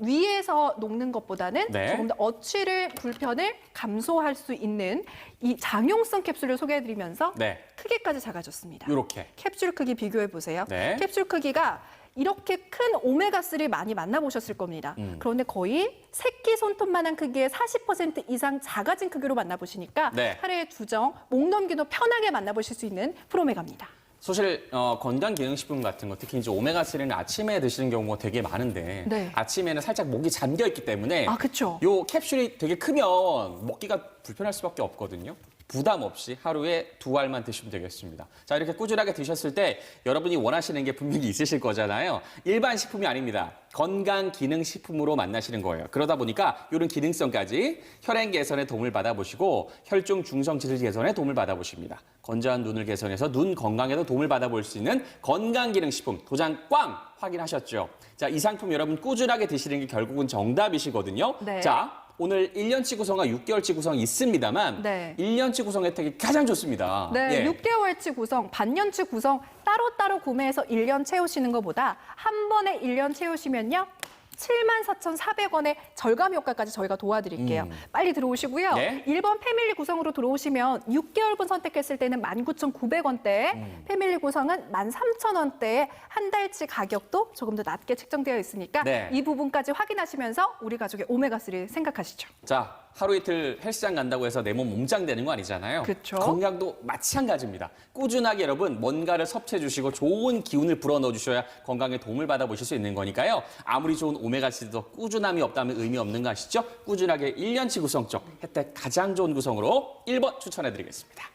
위에서 녹는 것보다는 네. 조금 더 어취를 불편을 감소할 수 있는 이 장용성 캡슐을 소개해드리면서 네. 크기까지 작아졌습니다. 이렇게. 캡슐 크기 비교해 보세요. 네. 캡슐 크기가 이렇게 큰 오메가3를 많이 만나보셨을 겁니다. 음. 그런데 거의 새끼 손톱만한 크기의 40% 이상 작아진 크기로 만나보시니까 네. 하루에 두 정, 목 넘기도 편하게 만나보실 수 있는 프로메가입니다. 사실 어, 건강기능식품 같은 거 특히 이제 오메가3는 아침에 드시는 경우가 되게 많은데 네. 아침에는 살짝 목이 잠겨 있기 때문에 아, 그쵸. 요 캡슐이 되게 크면 먹기가 불편할 수밖에 없거든요. 부담 없이 하루에 두 알만 드시면 되겠습니다. 자, 이렇게 꾸준하게 드셨을 때 여러분이 원하시는 게 분명히 있으실 거잖아요. 일반 식품이 아닙니다. 건강 기능 식품으로 만나시는 거예요. 그러다 보니까 이런 기능성까지 혈행 개선에 도움을 받아보시고 혈중 중성 질질 개선에 도움을 받아보십니다. 건조한 눈을 개선해서 눈 건강에도 도움을 받아볼 수 있는 건강 기능 식품 도장 꽝 확인하셨죠? 자, 이 상품 여러분 꾸준하게 드시는 게 결국은 정답이시거든요. 네. 자, 오늘 1년치 구성과 6개월치 구성이 있습니다만 네. 1년치 구성 혜택이 가장 좋습니다. 네, 예. 6개월치 구성, 반년치 구성 따로따로 구매해서 1년 채우시는 것보다 한 번에 1년 채우시면요. 74,400원의 절감 효과까지 저희가 도와드릴게요. 빨리 들어오시고요. 음. 네. 1번 패밀리 구성으로 들어오시면 6개월분 선택했을 때는 19,900원대, 음. 패밀리 구성은 13,000원대에 한 달치 가격도 조금 더 낮게 책정되어 있으니까 네. 이 부분까지 확인하시면서 우리 가족의 오메가3 생각하시죠. 자, 하루 이틀 헬스장 간다고 해서 내 몸 몸짱 되는 거 아니잖아요. 그쵸. 건강도 마찬가지입니다. 꾸준하게 여러분 뭔가를 섭취해 주시고 좋은 기운을 불어넣어 주셔야 건강에 도움을 받아 보실 수 있는 거니까요. 아무리 좋은 오메가 3도 꾸준함이 없다면 의미 없는 거 아시죠? 꾸준하게 1년치 구성적 혜택 가장 좋은 구성으로 1번 추천해 드리겠습니다.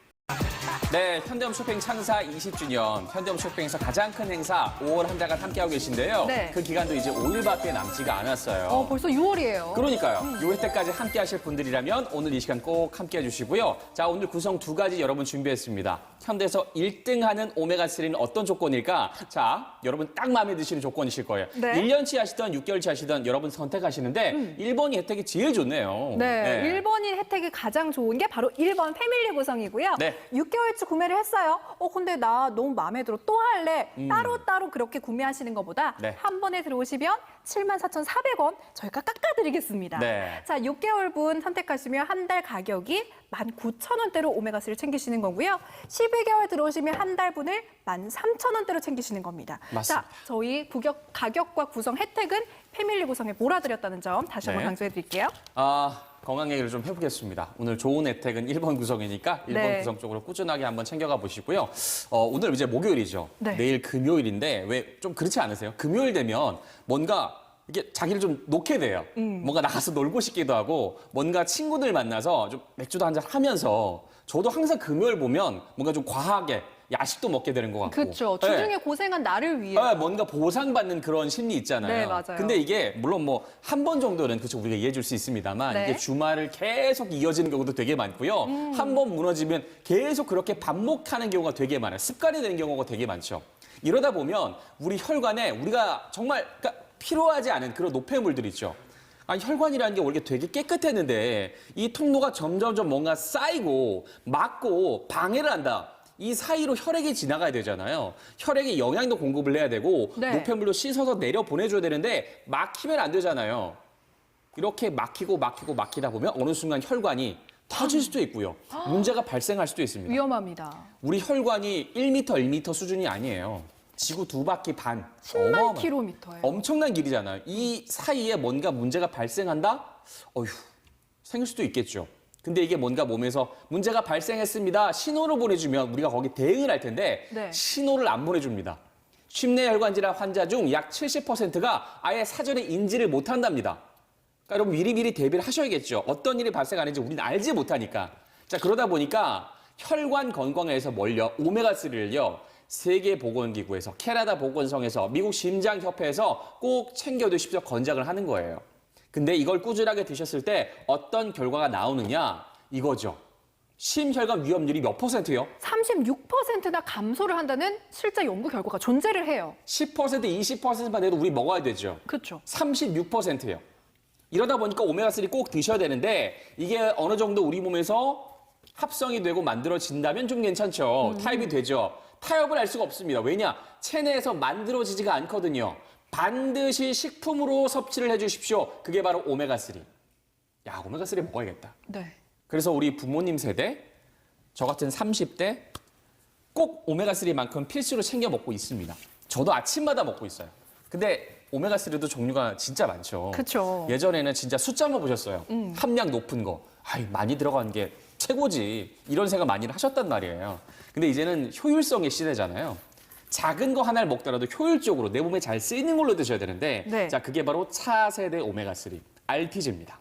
네, 현대홈 쇼핑 창사 20주년, 현대홈 쇼핑에서 가장 큰 행사 5월 한 달간 함께하고 계신데요. 네. 그 기간도 이제 5일밖에 남지가 않았어요. 어, 벌써 6월이에요. 그러니까요. 요 혜택까지 함께 하실 분들이라면 오늘 이 시간 꼭 함께 해 주시고요. 자, 오늘 구성 두 가지 여러분 준비했습니다. 현대에서 1등 하는 오메가3는 어떤 조건일까? 자, 여러분 딱 마음에 드시는 조건이실 거예요. 네. 1년치 하시던 6개월치 하시던 여러분 선택하시는데 일 1번이 혜택이 제일 좋네요. 네, 일 1번인 혜택이 가장 좋은 게 바로 1번 패밀리 구성이고요. 네. 6개월 치 구매를 했어요. 어, 근데 나 너무 마음에 들어. 또 할래. 따로 따로 그렇게 구매하시는 것보다 네. 한 번에 들어오시면 74,400원 저희가 깎아드리겠습니다. 네. 자, 6개월분 선택하시면 한 달 가격이 19,000원대로 오메가3를 챙기시는 거고요. 12개월 들어오시면 한 달분을 13,000원대로 챙기시는 겁니다. 맞습니다. 자, 저희 구격, 가격과 구성 혜택은 패밀리 구성에 몰아드렸다는 점 다시 한번 네. 강조해 드릴게요. 아, 건강 얘기를 좀 해보겠습니다. 오늘 좋은 혜택은 1번 구성이니까 1번 네. 구성 쪽으로 꾸준하게 한번 챙겨가 보시고요. 어, 오늘 이제 목요일이죠. 네. 내일 금요일인데 왜 좀 그렇지 않으세요? 금요일 되면 뭔가 이게 자기를 좀 놓게 돼요. 음. 뭔가 나가서 놀고 싶기도 하고 뭔가 친구들 만나서 좀 맥주도 한잔 하면서 저도 항상 금요일 보면 뭔가 좀 과하게 야식도 먹게 되는 것 같고. 그렇죠. 네. 주중에 고생한 나를 위해. 아, 뭔가 보상받는 그런 심리 있잖아요. 네, 맞아요. 근데 이게 물론 뭐 한 번 정도는 그렇죠 우리가 이해해 줄 수 있습니다만 네. 음. 이게 주말을 계속 이어지는 경우도 되게 많고요. 한번 무너지면 계속 그렇게 반복하는 경우가 되게 많아요. 습관이 되는 경우가 되게 많죠. 이러다 보면 우리 혈관에 우리가 정말 그러니까 필요하지 않은 그런 노폐물들 있죠. 아, 혈관이라는 게 원래 되게 깨끗했는데 이 통로가 점점점 뭔가 쌓이고 막고 방해를 한다. 이 사이로 혈액이 지나가야 되잖아요. 혈액이 영양도 공급을 해야 되고 네. 노폐물도 씻어서 내려 보내줘야 되는데 막히면 안 되잖아요. 이렇게 막히고 막히고 막히다 보면 어느 순간 혈관이 터질 수도 있고요. 문제가 발생할 수도 있습니다. 위험합니다. 우리 혈관이 1m, 1m 수준이 아니에요. 지구 두 바퀴 반. 10만 어마어마- 킬로미터예요. 엄청난 길이잖아요. 이 사이에 뭔가 문제가 발생한다? 어휴, 생길 수도 있겠죠. 근데 이게 뭔가 몸에서 문제가 발생했습니다. 신호를 보내주면 우리가 거기 대응을 할 텐데 네. 신호를 안 보내줍니다. 심내혈관 질환 환자 중 약 70%가 아예 사전에 인지를 못한답니다. 그러니까 여러분 미리미리 대비를 하셔야겠죠. 어떤 일이 발생하는지 우리는 알지 못하니까. 자 그러다 보니까 혈관 건강에서 멀려 오메가3를요. 세계보건기구에서 캐나다 보건성에서 미국 심장협회에서 꼭 챙겨두십시오 건장을 하는 거예요. 근데 이걸 꾸준하게 드셨을 때 어떤 결과가 나오느냐 이거죠. 심혈관 위험률이 몇 퍼센트요? 36%나 감소를 한다는 실제 연구 결과가 존재를 해요. 10% 20%만 돼도 우리 먹어야 되죠. 그렇죠. 36%예요. 이러다 보니까 오메가3 꼭 드셔야 되는데 이게 어느 정도 우리 몸에서 합성이 되고 만들어진다면 좀 괜찮죠. 타입이 되죠. 타협을 할 수가 없습니다. 왜냐? 체내에서 만들어지지가 않거든요. 반드시 식품으로 섭취를 해 주십시오. 그게 바로 오메가3. 야, 오메가3 먹어야겠다. 네. 그래서 우리 부모님 세대, 저 같은 30대 꼭 오메가3만큼 필수로 챙겨 먹고 있습니다. 저도 아침마다 먹고 있어요. 근데 오메가3도 종류가 진짜 많죠. 음. 예전에는 진짜 숫자만 보셨어요. 함량 높은 거. 아이, 많이 들어간 게 최고지. 이런 생각 많이 하셨단 말이에요. 근데 이제는 효율성의 시대잖아요. 작은 거 하나를 먹더라도 효율적으로 내 몸에 잘 쓰이는 걸로 드셔야 되는데 네. 자 그게 바로 차세대 오메가3 RTG입니다.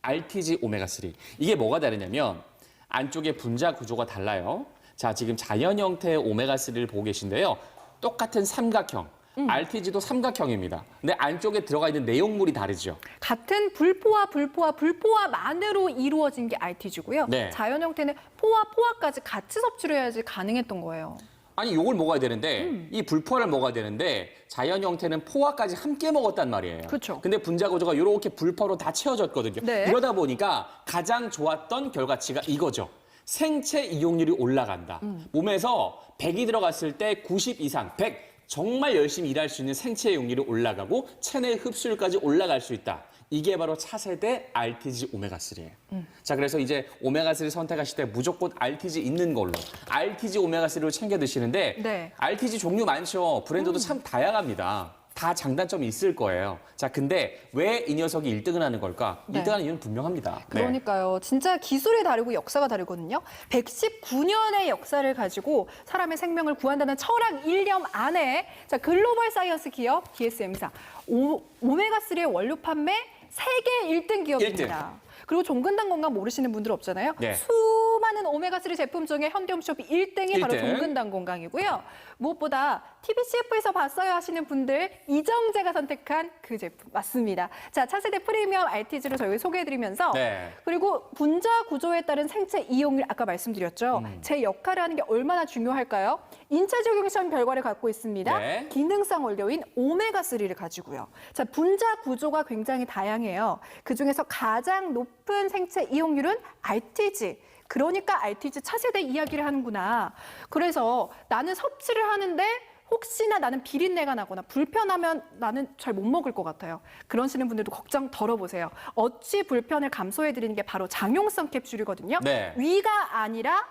RTG 오메가3 이게 뭐가 다르냐면 안쪽에 분자 구조가 달라요. 자 지금 자연 형태의 오메가3를 보고 계신데요. 똑같은 삼각형. 음. RTG도 삼각형입니다. 근데 안쪽에 들어가 있는 내용물이 다르죠. 같은 불포화, 불포화, 불포화만으로 이루어진 게 RTG고요. 네. 자연 형태는 포화, 포화까지 같이 섭취를 해야지 가능했던 거예요. 아니 요걸 먹어야 되는데 음. 이 불포화를 먹어야 되는데 자연 형태는 포화까지 함께 먹었단 말이에요. 그쵸. 근데 분자 구조가 이렇게 불포로 다 채워졌거든요. 네. 이러다 보니까 가장 좋았던 결과치가 이거죠. 생체 이용률이 올라간다. 음. 몸에서 100이 들어갔을 때 90 이상, 100 정말 열심히 일할 수 있는 생체 이용률이 올라가고 체내 흡수율까지 올라갈 수 있다. 이게 바로 차세대 RTG 오메가3예요. 음. 자, 그래서 이제 오메가3 선택하실 때 무조건 RTG 있는 걸로 RTG 오메가3를 챙겨 드시는데 네. RTG 종류 많죠. 브랜드도 참 다양합니다. 다 장단점이 있을 거예요. 자, 근데 왜 이 녀석이 1등을 하는 걸까? 네. 1등 하는 이유는 분명합니다. 네. 그러니까요. 진짜 기술이 다르고 역사가 다르거든요. 119년의 역사를 가지고 사람의 생명을 구한다는 철학 일념 안에 자 글로벌 사이언스 기업 DSM사 오, 오메가3의 원료 판매 세계 1등 기업입니다. 그리고 종근당 건강 모르시는 분들 없잖아요. 네. 수 많은 오메가3 제품 중에 현대홈쇼핑 1등이 바로 1등. 종근당 건강이고요. 무엇보다 TBCF에서 봤어야 하시는 분들 이정재가 선택한 그 제품 맞습니다. 자 차세대 프리미엄 RTG를 저희가 소개해드리면서 네. 그리고 분자 구조에 따른 생체 이용률 아까 말씀드렸죠. 음. 제 역할을 하는 게 얼마나 중요할까요? 인체 적용 시험 결과를 갖고 있습니다. 네. 기능성 원료인 오메가3를 가지고요. 자, 분자 구조가 굉장히 다양해요. 그중에서 가장 높은 생체 이용률은 RTG. 그러니까 RTG 차세대 이야기를 하는구나. 그래서 나는 섭취를 하는데 혹시나 나는 비린내가 나거나 불편하면 나는 잘 못 먹을 것 같아요. 그러시는 분들도 걱정 덜어보세요. 어찌 불편을 감소해드리는 게 바로 장용성 캡슐이거든요. 네. 위가 아니라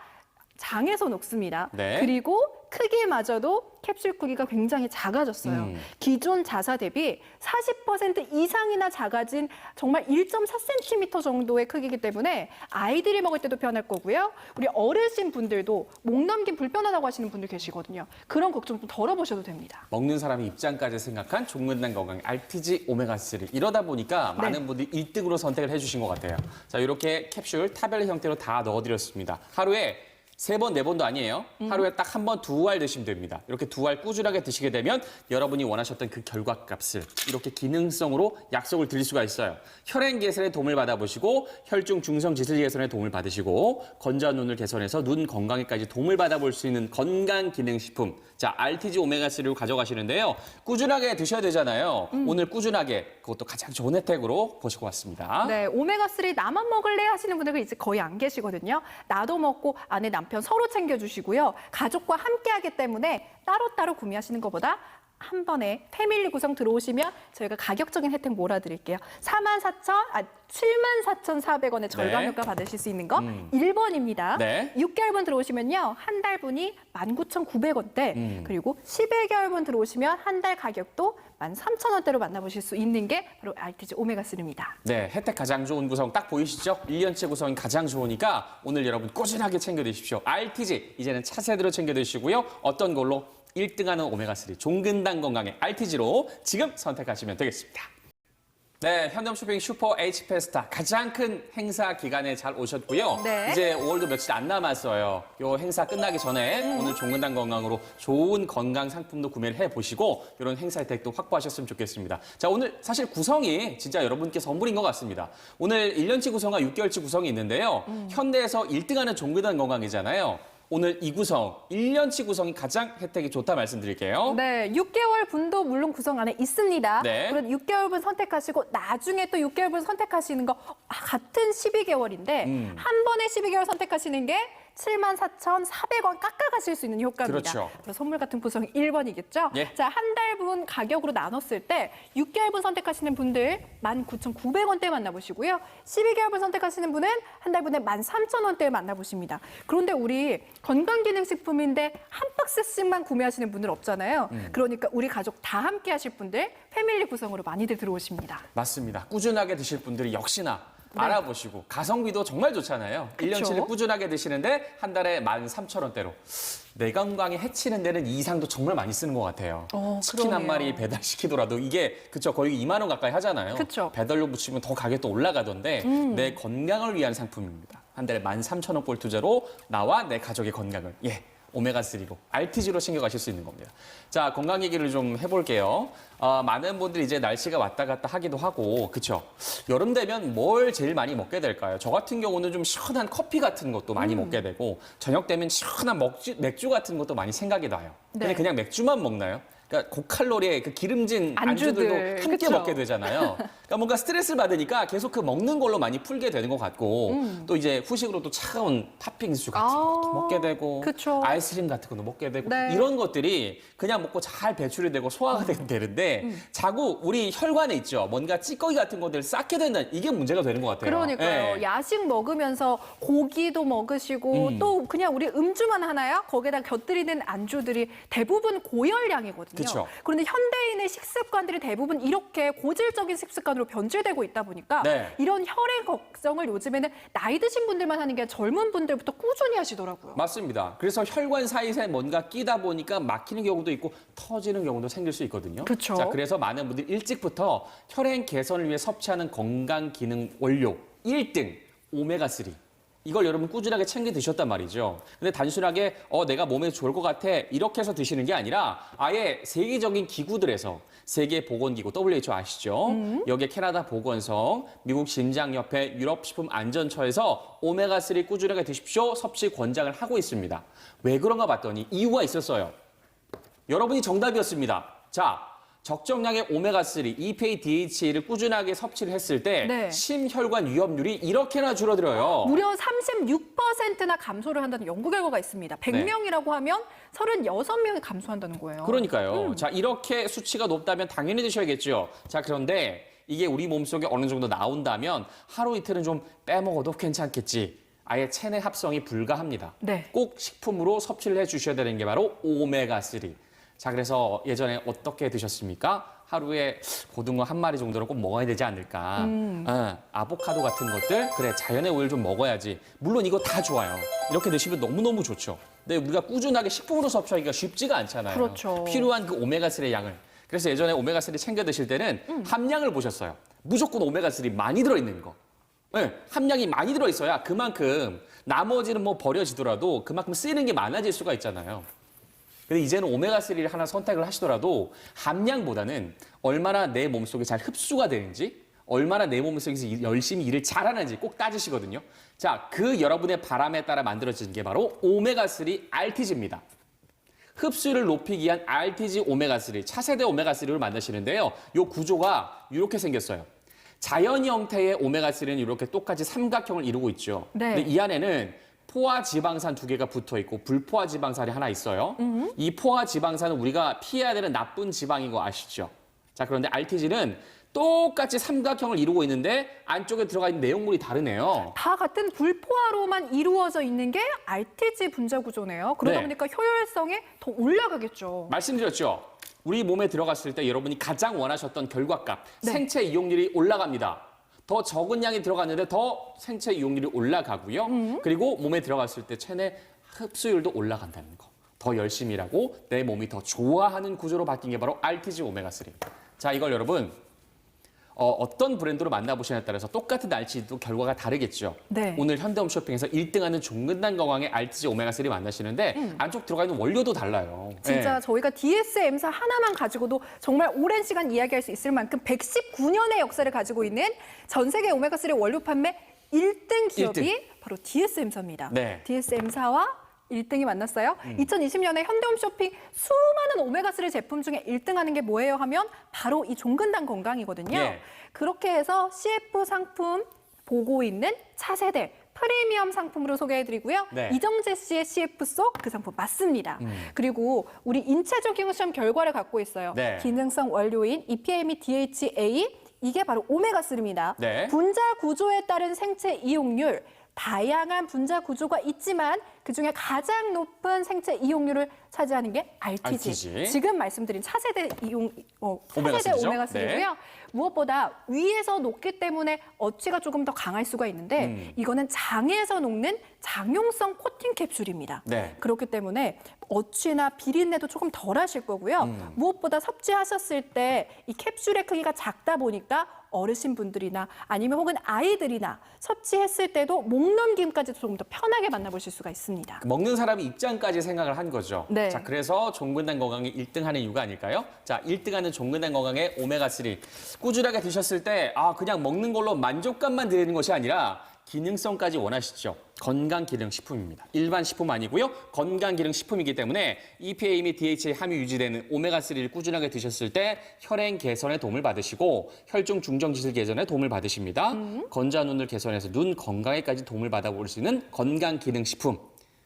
장에서 녹습니다. 네. 그리고 크기마저도 캡슐 크기가 굉장히 작아졌어요. 음. 기존 자사 대비 40% 이상이나 작아진 정말 1.4cm 정도의 크기이기 때문에 아이들이 먹을 때도 편할 거고요. 우리 어르신 분들도 목 넘김 불편하다고 하시는 분들 계시거든요. 그런 걱정 좀 덜어보셔도 됩니다. 먹는 사람의 입장까지 생각한 종근당 건강 RTG 오메가3 이러다 보니까 네. 많은 분들이 1등으로 선택을 해주신 것 같아요. 자 이렇게 캡슐 타벨 형태로 다 넣어드렸습니다. 하루에 세 번, 네 번도 아니에요. 음. 하루에 딱 한 번 두 알 드시면 됩니다. 이렇게 두 알 꾸준하게 드시게 되면 여러분이 원하셨던 그 결과 값을 이렇게 기능성으로 약속을 드릴 수가 있어요. 혈행 개선에 도움을 받아보시고 혈중 중성 지슬 개선에 도움을 받으시고 건조한 눈을 개선해서 눈 건강에까지 도움을 받아볼 수 있는 건강 기능 식품. 자, RTG 오메가3를 가져가시는데요. 꾸준하게 드셔야 되잖아요. 음. 오늘 꾸준하게 그것도 가장 좋은 혜택으로 보시고 왔습니다. 네, 오메가3 나만 먹을래 하시는 분들은 이제 거의 안 계시거든요. 나도 먹고 아내 남편 서로 챙겨주시고요. 가족과 함께 하기 때문에 따로따로 구매하시는 것보다 한 번에 패밀리 구성 들어오시면 저희가 가격적인 혜택 몰아드릴게요. 44,000, 아, 74,400원의 절감 네. 효과 받으실 수 있는 거 음. 1번입니다. 네. 6개월분 들어오시면요. 한 달분이 19,900원대 음. 그리고 11개월분 들어오시면 한 달 가격도 13,000원대로 만나보실 수 있는 게 바로 RTG 오메가3입니다. 네, 혜택 가장 좋은 구성 딱 보이시죠? 1년치 구성이 가장 좋으니까 오늘 여러분 꾸준하게 챙겨 드십시오. RTG 이제는 차세대로 챙겨 드시고요. 어떤 걸로 1등하는 오메가3 종근당 건강의 RTG로 지금 선택하시면 되겠습니다. 네, 현대홈 쇼핑 슈퍼 H 페스타 가장 큰 행사 기간에 잘 오셨고요. 네. 이제 5월도 며칠 안 남았어요. 요 행사 끝나기 전에 오늘 종근당 건강으로 좋은 건강 상품도 구매를 해 보시고 이런 행사 혜택도 확보하셨으면 좋겠습니다. 자, 오늘 사실 구성이 진짜 여러분께 선물인 것 같습니다. 오늘 1년치 구성과 6개월치 구성이 있는데요. 현대에서 1등하는 종근당 건강이잖아요. 오늘 이 구성, 1년치 구성이 가장 혜택이 좋다 말씀드릴게요. 네, 6개월 분도 물론 구성 안에 있습니다. 네. 그럼 6개월 분 선택하시고 나중에 또 6개월 분 선택하시는 거 아, 같은 12개월인데 음. 한 번에 12개월 선택하시는 게 74,400원 깎아가실 수 있는 효과입니다. 그렇죠. 그래서 선물 같은 구성 1번이겠죠? 예. 자, 한 달 분 가격으로 나눴을 때 6개월분 선택하시는 분들 19,900원대 만나보시고요. 12개월분 선택하시는 분은 한 달분에 13,000원대 만나보십니다. 그런데 우리 건강기능식품인데 한 박스씩만 구매하시는 분들 없잖아요. 음. 그러니까 우리 가족 다 함께 하실 분들 패밀리 구성으로 많이들 들어오십니다. 맞습니다. 꾸준하게 드실 분들이 역시나 네. 알아보시고 가성비도 정말 좋잖아요. 일 그쵸. 1년치를 꾸준하게 드시는데 한 달에 13,000원대로. 내 건강에 해치는 데는 이 이상도 정말 많이 쓰는 것 같아요. 어, 치킨 한 그러네요. 마리 배달시키더라도 이게 그쵸 거의 2만 원 가까이 하잖아요. 그쵸. 음. 배달료 붙이면 더 가격도 올라가던데 내 건강을 위한 상품입니다. 한 달에 13,000원 꼴 투자로 나와 내 가족의 건강을 예. 오메가3로 RTG로 챙겨가실 수 있는 겁니다. 자, 건강 얘기를 좀 해볼게요. 어, 많은 분들이 이제 날씨가 왔다 갔다 하기도 하고, 그쵸? 여름 되면 뭘 제일 많이 먹게 될까요? 저 같은 경우는 좀 시원한 커피 같은 것도 많이 음. 먹게 되고, 저녁 되면 시원한 먹주, 맥주 같은 것도 많이 생각이 나요. 근데 네. 그냥 맥주만 먹나요? 그러니까 고칼로리의 그 기름진 안주들, 안주들도 함께 그쵸? 먹게 되잖아요. 그러니까 뭔가 스트레스를 받으니까 계속 그 먹는 걸로 많이 풀게 되는 것 같고 또 이제 후식으로 또 차가운 팥빙수 같은 것도 음. 아, 먹게 되고 그쵸. 아이스크림 같은 것도 먹게 되고 네. 이런 것들이 그냥 먹고 잘 배출이 되고 소화가 음. 되는데 자꾸 우리 혈관에 있죠. 뭔가 찌꺼기 같은 것들을 쌓게 된다. 이게 문제가 되는 것 같아요. 그러니까요. 예. 야식 먹으면서 고기도 먹으시고 음. 또 그냥 우리 음주만 하나요? 거기다 곁들이는 안주들이 대부분 고열량이거든요. 그쵸. 그런데 현대인의 식습관들이 대부분 이렇게 고질적인 식습관으로 변질되고 있다 보니까 네. 이런 혈액 걱정을 요즘에는 나이 드신 분들만 하는 게 젊은 분들부터 꾸준히 하시더라고요. 맞습니다. 그래서 혈관 사이사이 뭔가 끼다 보니까 막히는 경우도 있고 터지는 경우도 생길 수 있거든요. 그쵸. 자, 그래서 많은 분들이 일찍부터 혈행 개선을 위해 섭취하는 건강 기능 원료 1등 오메가3. 이걸 여러분 꾸준하게 챙겨 드셨단 말이죠. 근데 단순하게 어 내가 몸에 좋을 것 같아 이렇게 해서 드시는 게 아니라 아예 세계적인 기구들에서 세계 보건기구 WHO 아시죠? 여기에 캐나다 보건성, 미국 심장협회, 유럽 식품 안전처에서 오메가 3 꾸준하게 드십시오 섭취 권장을 하고 있습니다. 왜 그런가 봤더니 이유가 있었어요. 여러분이 정답이었습니다. 자, 적정량의 오메가3, EPA, DHA를 꾸준하게 섭취를 했을 때 네. 심혈관 위험률이 이렇게나 줄어들어요. 무려 36%나 감소를 한다는 연구 결과가 있습니다. 100명이라고 하면 36명이 감소한다는 거예요. 그러니까요. 자, 이렇게 수치가 높다면 당연히 드셔야겠죠. 자, 그런데 이게 우리 몸속에 어느 정도 나온다면 하루 이틀은 좀 빼먹어도 괜찮겠지. 아예 체내 합성이 불가합니다. 네. 꼭 식품으로 섭취를 해 주셔야 되는 게 바로 오메가3. 자, 그래서 예전에 어떻게 드셨습니까? 하루에 고등어 한 마리 정도는 꼭 먹어야 되지 않을까. 어, 아보카도 같은 것들, 그래, 자연의 오일 좀 먹어야지. 물론 이거 다 좋아요. 이렇게 드시면 너무너무 좋죠. 근데 우리가 꾸준하게 식품으로 섭취하기가 쉽지가 않잖아요. 그렇죠. 필요한 그 오메가3의 양을. 그래서 예전에 오메가3 챙겨 드실 때는 함량을 보셨어요. 무조건 오메가3 많이 들어있는 거. 네, 함량이 많이 들어있어야 그만큼 나머지는 뭐 버려지더라도 그만큼 쓰이는 게 많아질 수가 있잖아요. 근데 이제는 오메가3를 하나 선택을 하시더라도 함량보다는 얼마나 내 몸속에 잘 흡수가 되는지 얼마나 내 몸속에서 일- 열심히 일을 잘하는지 꼭 따지시거든요. 자, 그 여러분의 바람에 따라 만들어진 게 바로 오메가3 RTG입니다. 흡수율을 높이기 위한 RTG 오메가3, 차세대 오메가3를 만드시는데요. 이 구조가 이렇게 생겼어요. 자연 형태의 오메가3는 이렇게 똑같이 삼각형을 이루고 있죠. 네. 근데 이 안에는 포화 지방산 두 개가 붙어 있고 불포화 지방산이 하나 있어요. 이 포화 지방산은 우리가 피해야 되는 나쁜 지방인 거 아시죠? 자, 그런데 RTG는 똑같이 삼각형을 이루고 있는데 안쪽에 들어가 있는 내용물이 다르네요. 다 같은 불포화로만 이루어져 있는 게 RTG 분자 구조네요. 그러다 네. 보니까 효율성이 더 올라가겠죠. 말씀드렸죠. 우리 몸에 들어갔을 때 여러분이 가장 원하셨던 결과값, 네. 생체 이용률이 올라갑니다. 더 적은 양이 들어갔는데 더 생체 이용률이 올라가고요. 음. 그리고 몸에 들어갔을 때 체내 흡수율도 올라간다는 거. 더 열심히 일하고 내 몸이 더 좋아하는 구조로 바뀐 게 바로 RTG 오메가3. 자, 이걸 여러분 어, 떤 브랜드로 만나보시냐에 따라서 똑같은 날씨도 결과가 다르겠죠. 네. 오늘 현대홈 쇼핑에서 1등하는 종근당 건강의 RTG 오메가3 만나시는데 안쪽 들어가 있는 원료도 달라요. 음. 진짜 예. 저희가 DSM사 하나만 가지고도 정말 오랜 시간 이야기할 수 있을 만큼 119년의 역사를 가지고 있는 전 세계 오메가3 원료 판매 1등 기업이 일 바로 DSM사입니다. 네. DSM사와 1등이 만났어요. 2020년에 현대홈 쇼핑 수많은 오메가3 제품 중에 1등하는 게 뭐예요 하면 바로 이 종근당 건강이거든요. 예. 그렇게 해서 CF 상품 보고 있는 차세대 프리미엄 상품으로 소개해드리고요. 네. 이정재 씨의 CF 속 그 상품 맞습니다. 그리고 우리 인체적인 시험 결과를 갖고 있어요. 네. 기능성 원료인 EPA 및 DHA 이게 바로 오메가3입니다. 네. 분자 구조에 따른 생체 이용률 다양한 분자 구조가 있지만 그중에 가장 높은 생체 이용률을 차지하는 게 RTG. RTG. 지금 말씀드린 차세대 이용 어, 차세대 오메가3죠? 오메가3고요. 네. 무엇보다 위에서 녹기 때문에 어치가 조금 더 강할 수가 있는데 음. 이거는 장에서 녹는 장용성 코팅 캡슐입니다. 네. 그렇기 때문에 어취나 비린내도 조금 덜 하실 거고요. 음. 무엇보다 섭취하셨을 때 이 캡슐의 크기가 작다 보니까 어르신분들이나 아니면 혹은 아이들이나 섭취했을 때도 목 넘김까지도 조금 더 편하게 만나보실 수가 있습니다. 먹는 사람의 입장까지 생각을 한 거죠. 네. 자, 그래서 종근당 건강에 1등하는 이유가 아닐까요? 자, 1등하는 종근당 건강의 오메가3 꾸준하게 드셨을 때 아, 그냥 먹는 걸로 만족감만 드리는 것이 아니라 기능성까지 원하시죠. 건강 기능 식품입니다. 일반 식품 아니고요. 건강 기능 식품이기 때문에 EPA 및 DHA 함유 유지되는 오메가3를 꾸준하게 드셨을 때 혈행 개선에 도움을 받으시고 혈중 중정 지질 개선에 도움을 받으십니다. 건자 눈을 개선해서 눈 건강에까지 도움을 받아볼 수 있는 건강 기능 식품.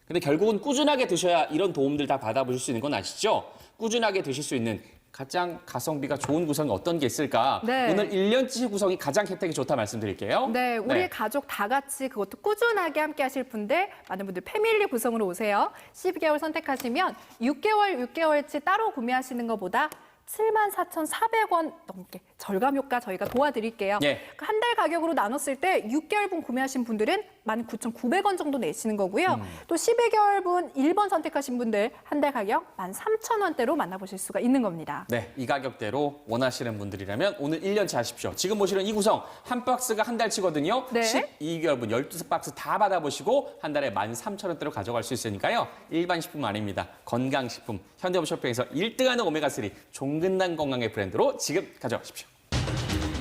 근데 결국은 꾸준하게 드셔야 이런 도움들 다 받아보실 수 있는 건 아시죠? 꾸준하게 드실 수 있는 가장 가성비가 좋은 구성이 어떤 게 있을까? 네. 오늘 1년치 구성이 가장 혜택이 좋다 말씀드릴게요. 네, 우리 가족 다 같이 그것도 꾸준하게 함께 하실 분들, 많은 분들 패밀리 구성으로 오세요. 12개월 선택하시면 6개월, 6개월치 따로 구매하시는 것보다 74,400원 넘게 절감 효과 저희가 도와드릴게요. 예. 한 달 가격으로 나눴을 때 6개월분 구매하신 분들은 19,900원 정도 내시는 거고요. 음. 또 12개월분 1번 선택하신 분들 한 달 가격 13,000원대로 만나보실 수가 있는 겁니다. 네, 이 가격대로 원하시는 분들이라면 오늘 1년치 하십시오. 지금 보시는 이 구성 한 박스가 한 달치거든요. 네. 12개월분 12박스 다 받아보시고 한 달에 13,000원대로 가져갈 수 있으니까요. 일반 식품 아닙니다. 건강식품. 현대홈 쇼핑에서 1등하는 오메가3 종 근당 건강의 브랜드로 지금 가져가십시오.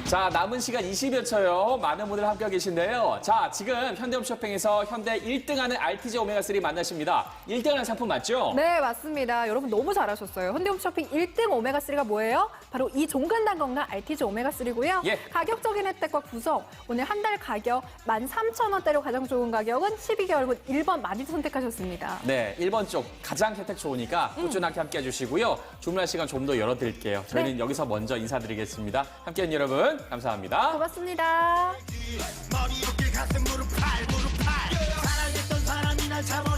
자, 남은 시간 20여 초요. 많은 분들 함께 계신데요. 자, 지금 현대홈 쇼핑에서 현대 1등하는 RTG 오메가3 만나십니다. 1등하는 상품 맞죠? 네, 맞습니다. 여러분 너무 잘하셨어요. 현대홈 쇼핑 1등 오메가3가 뭐예요? 바로 이 종근당 건강 RTG 오메가3고요. 예. 가격적인 혜택과 구성, 오늘 한 달 가격 13,000원대로 가장 좋은 가격은 12개월분 1번 많이 선택하셨습니다. 네, 1번 쪽 가장 혜택 좋으니까 꾸준하게 함께 해 주시고요. 주문할 시간 좀 더 열어드릴게요. 저희는 네. 여기서 먼저 인사드리겠습니다. 함께한 여러분 감사합니다. 고맙습니다. 머리 어깨 가슴 무릎 팔 무릎 팔 사랑했던 사람이 날 잡아